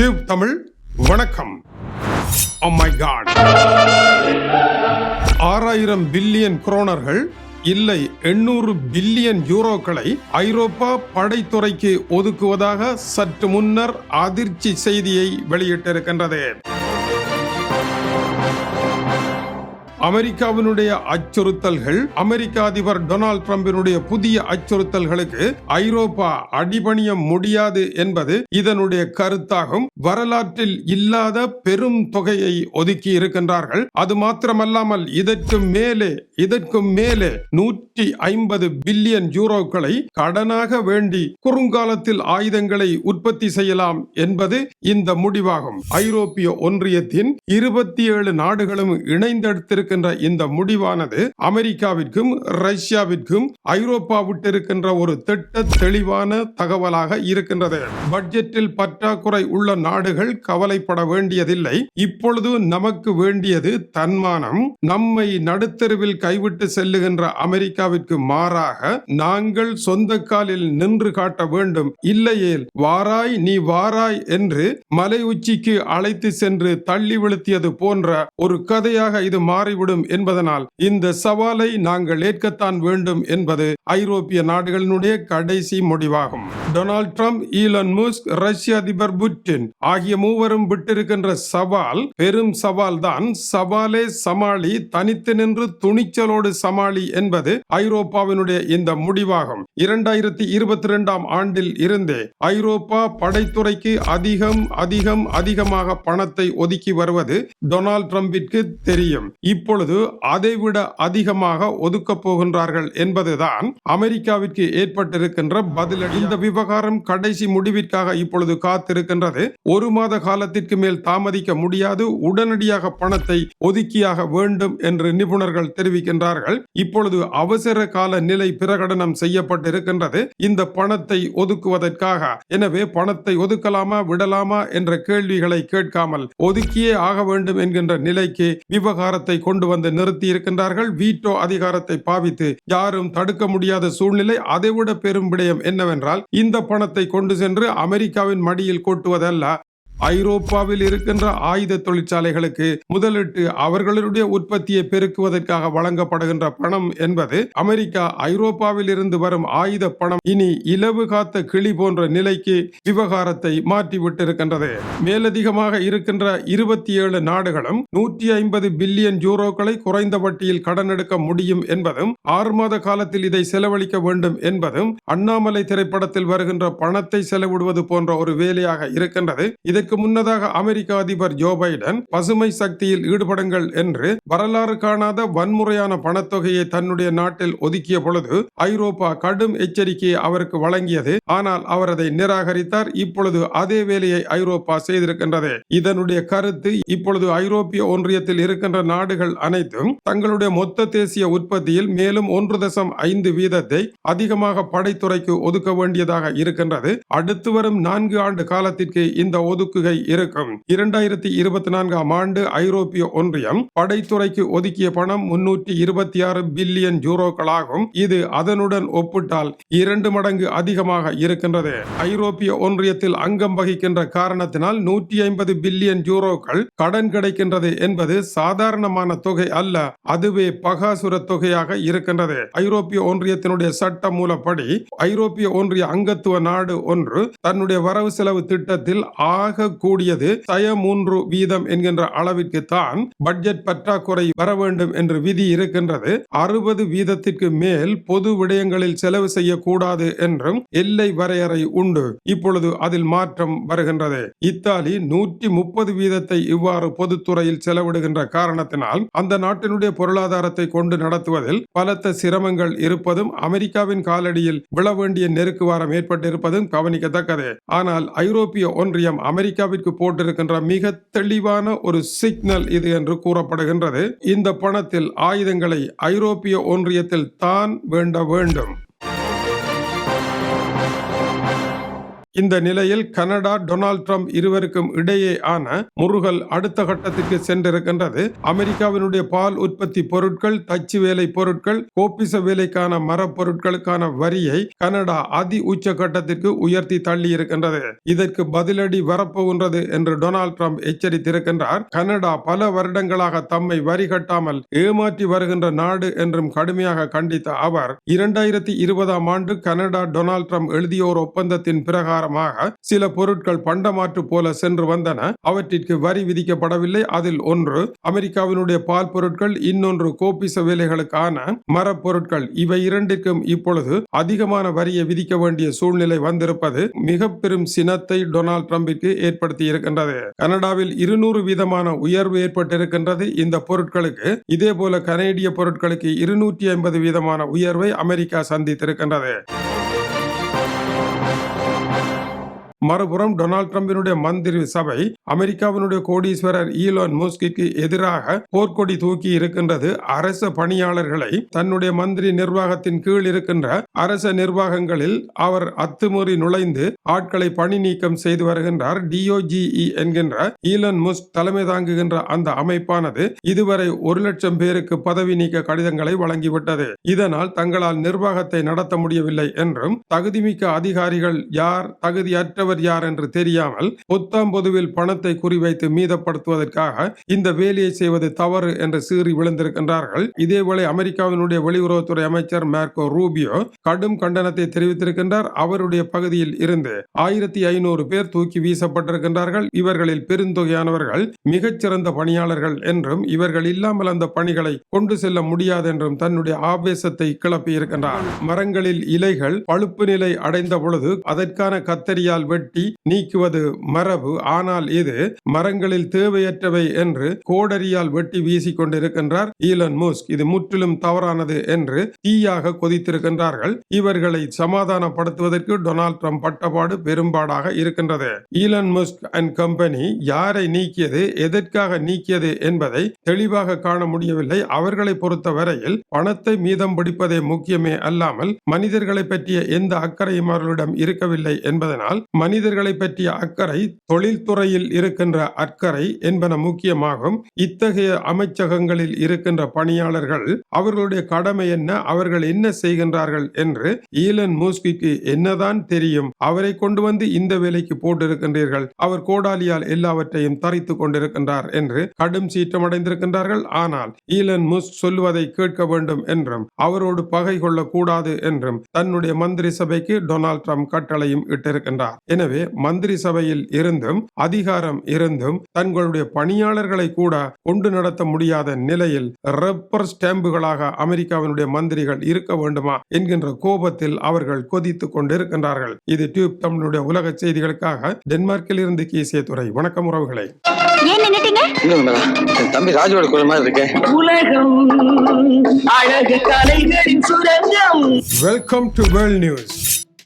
Tube Tamil வணக்கம். Oh ஆறாயிரம் billion குரோனர்கள் இல்லை எண்ணூறு பில்லியன் யூரோக்களை ஐரோப்பா படைத்துறைக்கு ஒதுக்குவதாக சற்று முன்னர் அதிர்ச்சி செய்தியை வெளியிட்டிருக்கின்றது. அமெரிக்காவினுடைய அச்சுறுத்தல்கள் அமெரிக்க அதிபர் டொனால்ட் ட்ரம்பினுடைய புதிய அச்சுறுத்தல்களுக்கு ஐரோப்பா அடிபணிய முடியாது என்பது இதனுடைய கருத்தாகும். வரலாற்றில் இல்லாத பெரும் தொகையை ஒதுக்கி இருக்கின்றார்கள். அது மாத்திரமல்லாமல் இதற்கு மேலே இதற்கு மேலே நூற்றி ஐம்பது பில்லியன் யூரோக்களை கடனாக வேண்டி குறுங்காலத்தில் ஆயுதங்களை உற்பத்தி செய்யலாம் என்பது இந்த முடிவாகும். ஐரோப்பிய ஒன்றியத்தின் இருபத்தி ஏழு நாடுகளும் இணைந்தெடுத்திருக்கின்ற இந்த முடிவானது அமெரிக்காவிற்கும் ரஷ்யாவிற்கும் ஐரோப்பாவிட்டு இருக்கின்ற ஒரு திட்ட தெளிவான தகவலாக இருக்கின்றது. பட்ஜெட்டில் பற்றாக்குறை உள்ள நாடுகள் கவலைப்பட வேண்டியதில்லை. இப்பொழுது நமக்கு வேண்டியது தன்மானம். நம்மை நடுத்தருவில் கைவிட்டு செல்லுகின்ற அமெரிக்காவிற்கு மாறாக நாங்கள் சொந்த காலில் நின்று காட்ட வேண்டும். இல்லையேல் வாராய் நீ வாராய் என்று மலை உச்சிக்கு அழைத்து சென்று தள்ளி விழுத்தியது போன்ற ஒரு கதையாக இது மாறி போய்விடும் என்பதனால் இந்த சவாலை நாங்கள் ஏற்கத்தான் வேண்டும் என்பது ஐரோப்பிய நாடுகளினுடைய கடைசி முடிவாகும். டொனால்ட் ட்ரம்ப் ஈலன் முஸ்க் ரஷ்ய அதிபர் புட்டின் ஆகிய மூவரும் விட்டிருக்கின்ற சவால் பெரும் சவால் தான் சவாலே சமாளி தனித்து நின்று துணிச்சலோடு சமாளி என்பது ஐரோப்பாவினுடைய இந்த முடிவாகும். இரண்டாயிரத்தி இருபத்தி இரண்டாம் ஆண்டில் இருந்தே ஐரோப்பா படைத்துறைக்கு அதிகம் அதிகம் அதிகமாக பணத்தை ஒதுக்கி வருவது டொனால்ட் ட்ரம்பிற்கு தெரியும். இப்பொழுது அதைவிட அதிகமாக ஒதுக்கப் போகின்றார்கள் என்பதுதான் அமெரிக்காவிற்கு ஏற்பட்டிருக்கின்ற பதிலடி. இந்த விவகாரம் கடைசி முடிவிற்காக இப்பொழுது காத்திருக்கின்றது. ஒரு மாத காலத்திற்கு மேல் தாமதிக்க முடியாது. உடனடியாக பணத்தை ஒதுக்கியாக வேண்டும் என்று நிபுணர்கள் தெரிவிக்கின்றார்கள். இப்பொழுது அவசர கால நிலை பிரகடனம் செய்யப்பட்டிருக்கின்றது. இந்த பணத்தை ஒதுக்குவதற்காக. எனவே பணத்தை ஒதுக்கலாமா விடலாமா என்ற கேள்விகளை கேட்காமல் ஒதுக்கியே ஆக வேண்டும் என்கின்ற நிலைக்கு விவகாரத்தை கொண்டு வந்து நிறுத்தி இருக்கின்றார்கள். வீட்டோ அதிகாரத்தை பாவித்து யாரும் தடுக்க முடியாத சூழ்நிலை அதைவிட பெரும் விடயம் என்னவென்றால் இந்த பணத்தை கொண்டு சென்று அமெரிக்காவின் மடியில் கொட்டுவதல்ல. ஐரோப்பாவில் இருக்கின்ற ஆயுத தொழிற்சாலைகளுக்கு முதலிட்டு அவர்களுடைய உற்பத்தியை பெருக்குவதற்காக வழங்கப்படுகின்ற பணம் என்பது அமெரிக்கா ஐரோப்பாவில் இருந்து வரும் ஆயுத பணம் இனி இலவு காத்த கிளி போன்ற நிலைக்கு விவகாரத்தை மாற்றிவிட்டிருக்கின்றது. மேலதிகமாக இருக்கின்ற இருபத்தி ஏழு நாடுகளும் நூற்றி ஐம்பது பில்லியன் யூரோக்களை குறைந்த வட்டியில் கடன் எடுக்க முடியும் என்பதும் ஆறு மாத காலத்தில் இதை செலவழிக்க வேண்டும் என்பதும் அண்ணாமலை திரைப்படத்தில் வருகின்ற பணத்தை செலவிடுவது போன்ற ஒரு வேலையாக இருக்கின்றது. இதற்கு இதற்கு முன்னதாக அமெரிக்க அதிபர் ஜோ பைடன் பசுமை சக்தியில் ஈடுபடுங்கள் என்று வரலாறு காணாத வன்முறையான பணத்தொகையை தன்னுடைய நாட்டில் ஒதுக்கிய பொழுது ஐரோப்பா கடும் எச்சரிக்கையை அவருக்கு வழங்கியது. ஆனால் அவர் அதை நிராகரித்தார். இப்பொழுது அதே வேலையை ஐரோப்பா செய்திருக்கின்றது. இதனுடைய கருத்து இப்பொழுது ஐரோப்பிய ஒன்றியத்தில் இருக்கின்ற நாடுகள் அனைத்தும் தங்களுடைய மொத்த தேசிய உற்பத்தியில் மேலும் ஒன்று தசம் ஐந்து வீதத்தை அதிகமாக படைத்துறைக்கு ஒதுக்க வேண்டியதாக இருக்கின்றது. அடுத்து வரும் நான்கு ஆண்டு காலத்திற்கு இந்த ஒதுக்கு ஒதுக்குகை இருக்கும். இரண்டாயிரத்தி இருபத்தி நான்காம் ஆண்டு ஐரோப்பிய ஒன்றியம் படைத்துறைக்கு ஒதுக்கிய பணம் முன்னூற்றி இருபத்தி ஆறு பில்லியன் யூரோக்களாகும். இது அதனுடன் ஒப்பிட்டால் இரண்டு மடங்கு அதிகமாக இருக்கின்றது. ஐரோப்பிய ஒன்றியத்தில் அங்கம் வகிக்கின்ற காரணத்தினால் நூற்றி ஐம்பது பில்லியன் யூரோக்கள் கடன் கிடைக்கின்றது என்பது சாதாரணமான தொகை அல்ல. அதுவே பகாசுர தொகையாக இருக்கின்றது. ஐரோப்பிய ஒன்றியத்தினுடைய சட்ட மூலப்படி ஐரோப்பிய ஒன்றிய அங்கத்துவ நாடு ஒன்று தன்னுடைய வரவு செலவு திட்டத்தில் ஆக கூடியது தய மூன்று வீதம் என்கின்ற அளவிற்கு தான் பட்ஜெட் பற்றாக்குறை வர வேண்டும் என்று விதி இருக்கின்றது. அறுபது வீதத்திற்கு மேல் பொது விடயங்களில் செலவு செய்யக்கூடாது என்றும் எல்லை வரையறை உண்டு. இப்பொழுது அதில் மாற்றம் வருகின்றது. இத்தாலி நூற்றி முப்பது வீதத்தை இவ்வாறு பொதுத்துறையில் செலவிடுகின்ற காரணத்தினால் அந்த நாட்டினுடைய பொருளாதாரத்தை கொண்டு நடத்துவதில் பலத்த சிரமங்கள் இருப்பதும் அமெரிக்காவின் காலடியில் விழ வேண்டிய நெருக்குவாரம் ஏற்பட்டிருப்பதும் கவனிக்கத்தக்கது. ஆனால் ஐரோப்பிய ஒன்றியம் அமெரிக்க அமெரிக்காவிற்கு போட்டிருக்கின்ற மிக தெளிவான ஒரு சிக்னல் இது என்று கூறப்படுகின்றது. இந்த பணத்தில் ஆயுதங்களை ஐரோப்பிய ஒன்றியத்தில் தான் வேண்ட வேண்டும். இந்த நிலையில் கனடா டொனால்ட் ட்ரம்ப் இருவருக்கும் இடையே ஆன முருகல் அடுத்த கட்டத்திற்கு சென்றிருக்கின்றது. அமெரிக்காவினுடைய பால் உற்பத்தி பொருட்கள் தச்சு வேலை பொருட்கள் கோப்பிச வேலைக்கான மரப்பொருட்களுக்கான வரியை கனடா அதி உச்ச கட்டத்திற்கு உயர்த்தி தள்ளி இருக்கின்றது இதற்கு பதிலடி வரப்போகின்றது என்று டொனால்ட் ட்ரம்ப் எச்சரித்திருக்கின்றார். கனடா பல வருடங்களாக தம்மை வரி கட்டாமல் ஏமாற்றி வருகின்ற நாடு என்றும் கடுமையாக கண்டித்த அவர் இரண்டாயிரத்தி இருபதாம் ஆண்டு கனடா டொனால்ட் ட்ரம்ப் எழுதிய ஒரு ஒப்பந்தத்தின் பிரகாரமாக சில பொருட்கள் பண்டமாற்று போல சென்று வந்தன. அவற்றிற்கு வரி விதிக்கப்படவில்லை. அதில் ஒன்று அமெரிக்காவினுடைய பால் பொருட்கள் இன்னொன்று கோப்பிச வேலைகளுக்கான மரப்பொருட்கள் இவை இரண்டிற்கும் இப்பொழுது அதிகமான வரியை விதிக்க வேண்டிய சூழ்நிலை வந்திருப்பது மிக பெரும் சினத்தை டொனால்ட் ட்ரம்பிற்கு ஏற்படுத்தி இருக்கின்றது கனடாவில் இருநூறு வீதமான உயர்வு ஏற்பட்டிருக்கின்றது. இந்த பொருட்களுக்கு இதே போல கனேடிய பொருட்களுக்கு இருநூற்றி ஐம்பது வீதமான உயர்வை அமெரிக்கா சந்தித்திருக்கின்றது. மறுபுறம் டொனால்ட் டிரம்பினுடைய மந்திரி சபை அமெரிக்காவினுடைய கோடீஸ்வரர் ஈலான் முஸ்கிக்கு எதிராக போர்க்கொடி தூக்கி இருக்கின்றது. அரச பணியாளர்களை தன்னுடைய மந்திரி நிர்வாகத்தின் கீழ் இருக்கின்ற அரச நிர்வாகங்களில் அவர் அத்துமீறி நுழைந்து ஆட்களை பணி நீக்கம் செய்து வருகின்றார். டிஓஜிஇ என்கின்ற ஈலன் முஸ்க் தலைமை தாங்குகின்ற அந்த அமைப்பானது இதுவரை ஒரு லட்சம் பேருக்கு பதவி நீக்க கடிதங்களை வழங்கிவிட்டது. இதனால் தங்களால் நிர்வாகத்தை நடத்த முடியவில்லை என்றும் தகுதிமிக்க அதிகாரிகள் யார் தகுதியற்றவர் தலைவர் யார் என்று தெரியாமல் பொத்தாம் பொதுவில் பணத்தை குறிவைத்து மீதப்படுத்துவதற்காக இந்த வேலையை செய்வது தவறு என்று சீறி விழுந்திருக்கின்றார்கள். இதேவேளை அமெரிக்காவினுடைய வெளியுறவுத்துறை அமைச்சர் மார்க்கோ ரூபியோ கடும் கண்டனத்தை தெரிவித்திருக்கின்றார். அவருடைய பகுதியில் இருந்து ஆயிரத்தி ஐநூறு பேர் தூக்கி வீசப்பட்டிருக்கின்றார்கள். இவர்களில் பெருந்தொகையானவர்கள் மிகச்சிறந்த பணியாளர்கள் என்றும் இவர்கள் இல்லாமல் அந்த பணிகளை கொண்டு செல்ல முடியாது என்றும் தன்னுடைய ஆவேசத்தை கிளப்பியிருக்கின்றார். மரங்களில் இலைகள் பழுப்பு நிலை அடைந்த பொழுது அதற்கான கத்தரியால் வெட்டி நீக்குவது மரபு. ஆனால் இது மரங்களில் தேவையற்றவை என்று கோடரியால் வெட்டி வீசிக் கொண்டிருக்கின்றார் ஈலன் மூஸ்க். இது முற்றிலும் தவறானது என்று தீயாக கொதித்திருக்கின்றார்கள். இவர்களை சமாதானப்படுத்துவதற்கு டொனால்ட் ட்ரம்ப் பட்டபாடு பெரும்பாடாக இருக்கின்றது. ஈலன் முஸ்க் அண்ட் கம்பெனி யாரை நீக்கியது எதற்காக நீக்கியது என்பதை தெளிவாக காண முடியவில்லை. அவர்களை பொறுத்த வரையில் பணத்தை மீதம் பிடிப்பதே முக்கியமே அல்லாமல் மனிதர்களை பற்றிய எந்த அக்கறையும் அவர்களிடம் இருக்கவில்லை என்பதனால் மனிதர்களை பற்றிய அக்கறை தொழில்துறையில் இருக்கின்ற அக்கறை என்பன முக்கியமாகும். இத்தகைய அமைச்சகங்களில் இருக்கின்ற பணியாளர்கள் அவர்களுடைய கடமை என்ன அவர்கள் என்ன செய்கின்றார்கள் என்று ஈலன் மூஸ்கிக்கு என்னதான் தெரியும் அவரை கொண்டு வந்து இந்த வேலைக்கு போட்டிருக்கின்றீர்கள் அவர் கோடாலியால் எல்லாவற்றையும் தரித்து கொண்டிருக்கின்றார் என்று கடும் சீற்றமடைந்திருக்கின்றார்கள் ஆனால் ஈலன் முஸ்க் சொல்லுவதை கேட்க வேண்டும் என்றும் அவரோடு பகை கொள்ளக்கூடாது என்றும் தன்னுடைய மந்திரி சபைக்கு டொனால்ட் ட்ரம்ப் கட்டளையும் இட்டிருக்கின்றார். எனவே மந்திரி சபையில் இருந்தும் அதிகாரம் இருந்தும் தங்களுடைய பணியாளர்களை கூட கொண்டு நடத்த முடியாத நிலையில் ரப்பர் ஸ்டாம்புகளாக அமெரிக்காவினுடைய மந்திரிகள் இருக்க வேண்டுமா என்கின்ற கோபத்தில் அவர்கள் கொதித்துக் கொண்டிருக்கின்றார்கள். இது டியூப் தமிழுடைய உலக செய்திகளுக்காக டென்மார்க்கில் இருந்து கீசிய துறை வணக்கம் உறவுகளை. தம்பி ராஜோட குரல் மாதிரி இருக்கேன் உலகம் அழகு கலைகளின் சுரங்கம். Welcome to world news